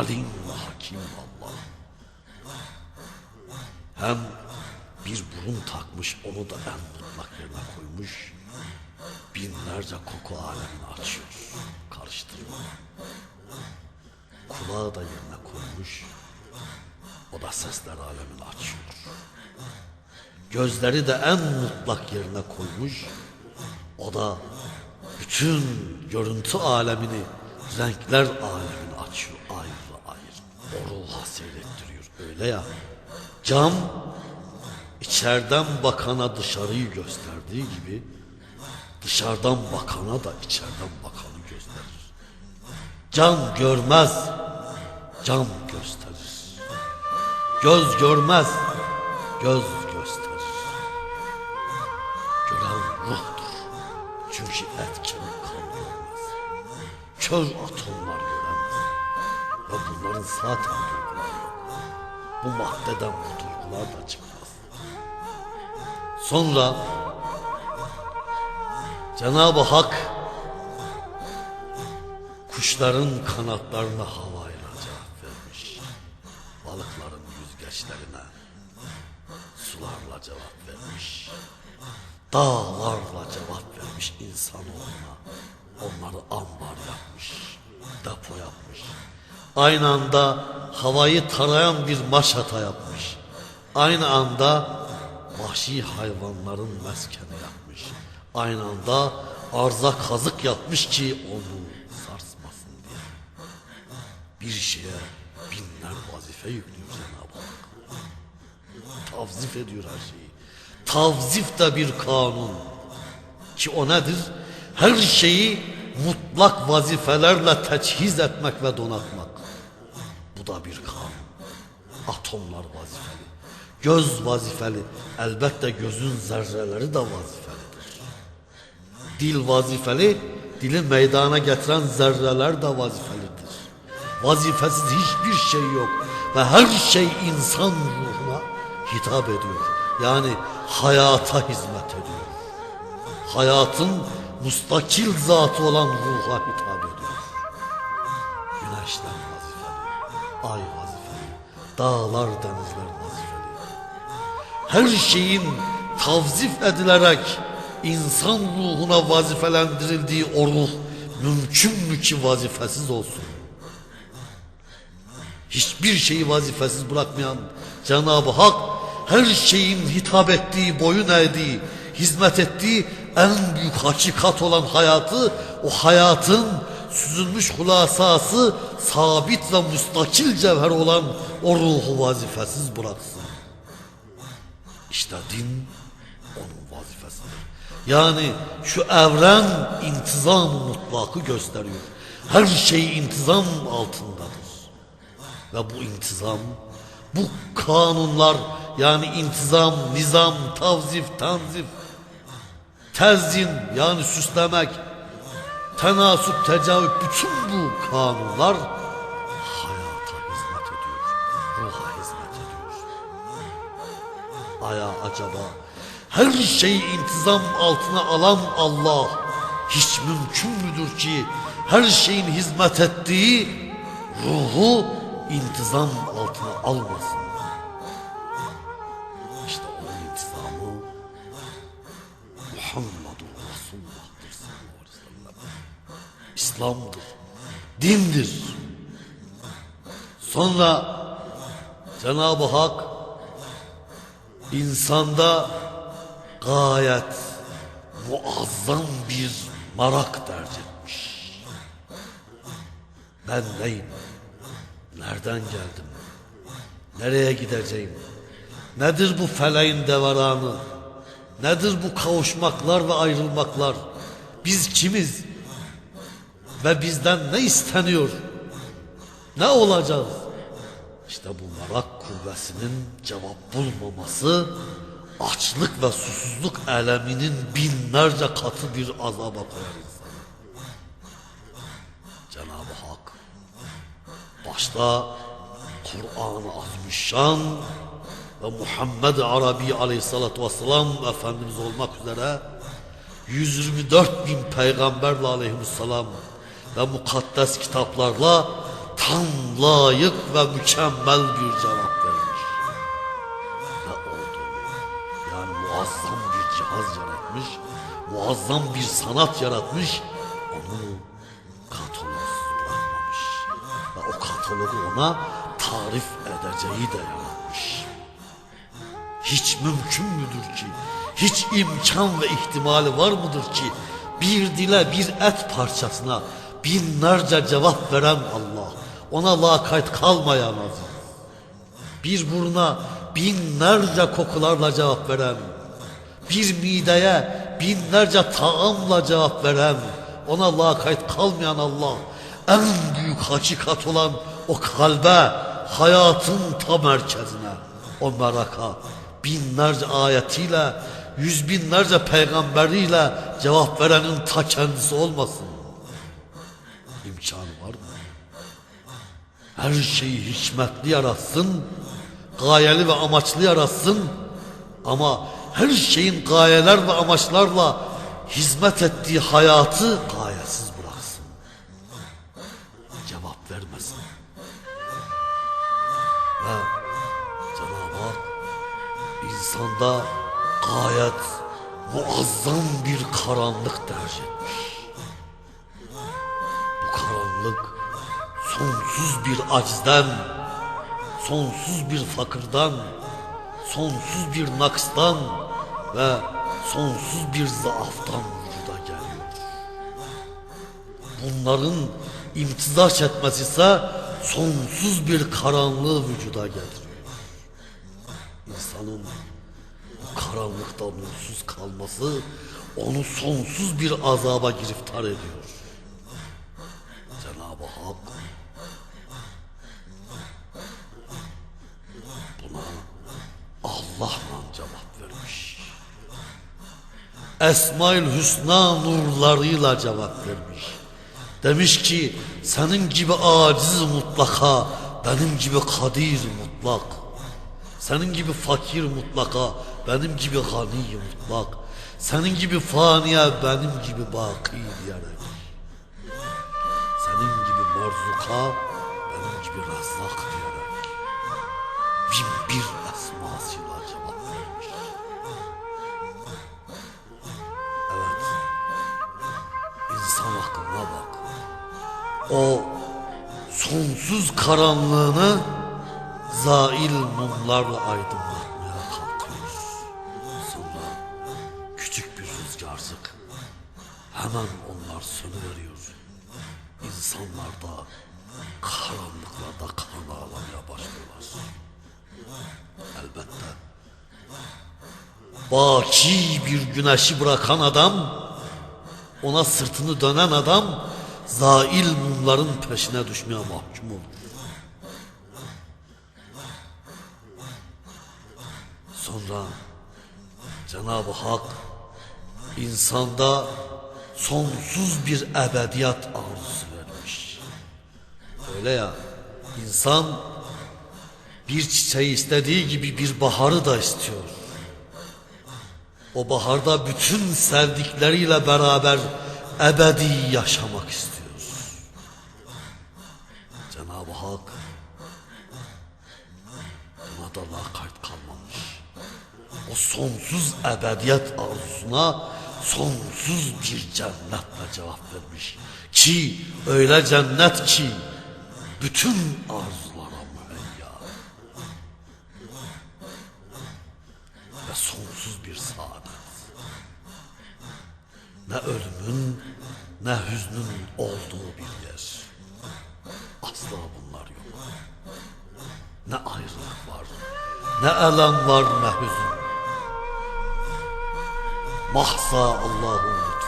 alim hakim Allah. Hem bir burun takmış onu da en mutlak yerine koymuş. Binlerce koku alemini açıyor. Karıştırma. Kulağı da yerine koymuş. O da sesler alemini açıyor. Gözleri de en mutlak yerine koymuş. O da bütün görüntü alemini, renkler alemini açıyor seyrettiriyor öyle ya. Cam içeriden bakana dışarıyı gösterdiği gibi dışarıdan bakana da içeriden bakanı gösterir. Cam görmez, cam gösterir. Göz görmez, göz gösterir. Gören ruhtur. Çünkü et kemik kan görmez. Kör atomlar göremez. Ve bunların zaten yok. Bu maddeden bu duygular da çıkmaz. Sonra Cenab-ı Hak kuşların kanatlarına havayla cevap vermiş. Balıkların yüzgeçlerine sularla cevap vermiş. Dağlarla cevap vermiş insanoğluna. Onları ambar yapmış, depo yapmış. Aynı anda havayı tarayan bir maşata yapmış. Aynı anda vahşi hayvanların meskeni yapmış. Aynı anda arza kazık yapmış ki onu sarsmasın diye. Bir şeye binler vazife yüklüyor Cenab-ı Hak. Tavzif ediyor her şeyi. Tavzif de bir kanun. Ki o nedir? Her şeyi mutlak vazifelerle teçhiz etmek ve donatmak. Bu da bir kanun. Atomlar vazifeli. Göz vazifeli. Elbette gözün zerreleri de vazifelidir. Dil vazifeli. Dili meydana getiren zerreler de vazifelidir. Vazifesiz hiçbir şey yok. Ve her şey insan ruhuna hitap ediyor. Yani hayata hizmet ediyor. Hayatın mustakil zatı olan ruha hitap ediyor. Vazifeli, ay vazifeli, dağlar denizler vazifeli. Her şeyin tavzif edilerek insan ruhuna vazifelendirildiği o ruh mümkün mü ki vazifesiz olsun? Hiçbir şeyi vazifesiz bırakmayan Cenab-ı Hak her şeyin hitap ettiği, boyun eğdiği, hizmet ettiği en büyük hakikat olan hayatı, o hayatın süzülmüş hulasası, sabit ve mustakil cevher olan o ruhu vazifesiz bıraksın. İşte din onun vazifesidir. Yani şu evren intizam mutlakı gösteriyor. Her şey intizam altındadır. Ve bu intizam, bu kanunlar yani intizam, nizam, tavzif, tanzif, tezyin yani süslemek, tenasüp, tecavüp bütün bu kanunlar hayata hizmet ediyor, ruha hizmet ediyor. Aya acaba her şeyi intizam altına alan Allah hiç mümkün müdür ki her şeyin hizmet ettiği ruhu intizam altına almasın? İslam'dır, dindir. Sonra Cenab-ı Hak insanda gayet muazzam bir marak tercih etmiş. Ben neyim? Nereden geldim? Nereye gideceğim? Nedir bu feleğin devaranı? Nedir bu kavuşmaklar ve ayrılmaklar? Biz kimiz? Ve bizden ne isteniyor? Ne olacağız? İşte bu merak kuvvesinin cevap bulmaması açlık ve susuzluk eleminin binlerce katı bir azaba koyar insanı. Cenab-ı Hak başta Kur'an-ı Azimüşşan ve Muhammed Arabi Aleyhisselatü Vesselam Efendimiz olmak üzere 124 bin peygamberle aleyhisselam ve mukaddes kitaplarla tam layık ve mükemmel bir cevap vermiş. Ne oldu? Yani muazzam bir cihaz yaratmış, muazzam bir sanat yaratmış, onu katalogsuz bırakmamış. Ve o katalogu ona tarif edeceği de yaratmış. Hiç mümkün müdür ki, hiç imkan ve ihtimali var mıdır ki bir dile bir et parçasına binlerce cevap veren Allah, ona lakayt kalmayan aziz. Bir buruna binlerce kokularla cevap veren, bir mideye binlerce taamla cevap veren, ona lakayt kalmayan Allah, en büyük hakikat olan o kalbe, hayatın ta merkezine, o meraka, binlerce ayetiyle, yüz binlerce peygamberiyle cevap verenin ta kendisi olmasın. Her şeyi hikmetli yaratsın, gayeli ve amaçlı yaratsın ama her şeyin gayeler ve amaçlarla hizmet ettiği hayatı gayesiz bıraksın. Cevap vermesin. Ve Cenab-ı Hak insanda gayet muazzam bir karanlık tercih etmiş. Bu karanlık sonsuz bir acizden, sonsuz bir fakirden, sonsuz bir nakstan ve sonsuz bir zaaftan vücuda geliyor. Bunların imtizaç etmesi ise sonsuz bir karanlığı vücuda getiriyor. İnsanın bu karanlıkta nursuz kalması onu sonsuz bir azaba giriftar ediyor. Cenab-ı Hak buna Allah'la cevap vermiş. Esmaül Hüsna nurlarıyla cevap vermiş. Demiş ki senin gibi aciz mutlaka, benim gibi kadir mutlak. Senin gibi fakir mutlaka, benim gibi gani mutlak. Senin gibi faniye, benim gibi baki diyerek. Senin gibi marzuka, benim gibi razzak diyerek. Bin bir aklına bak. O sonsuz karanlığını zail mumlarla aydınlatmaya kalkıyor. Sonra küçük bir rüzgarcık hemen onlar sönüveriyor. İnsanlar da karanlıklarda kan ağlamaya başlıyorlar. Elbette baki bir güneşi bırakan adam, ona sırtını dönen adam, zail mumların peşine düşmeye mahkum olur. Sonra Cenab-ı Hak insanda sonsuz bir ebediyat arzusu vermiş. Öyle ya insan bir çiçeği istediği gibi bir baharı da istiyor. O baharda bütün sevdikleriyle beraber ebedi yaşamak istiyor. Cenab-ı Hak buna da lakayt kalmamış. O sonsuz ebediyet arzusuna sonsuz bir cennetle cevap vermiş. Ki öyle cennet ki bütün arzulara müheyya. Ve sonsuz bir saadet. Ne ölümün ne hüznün olduğu bir yer. Asla bunlar yok. Ne ayrılık var, ne elem var, ne hüzün. Mahsa Allah'ın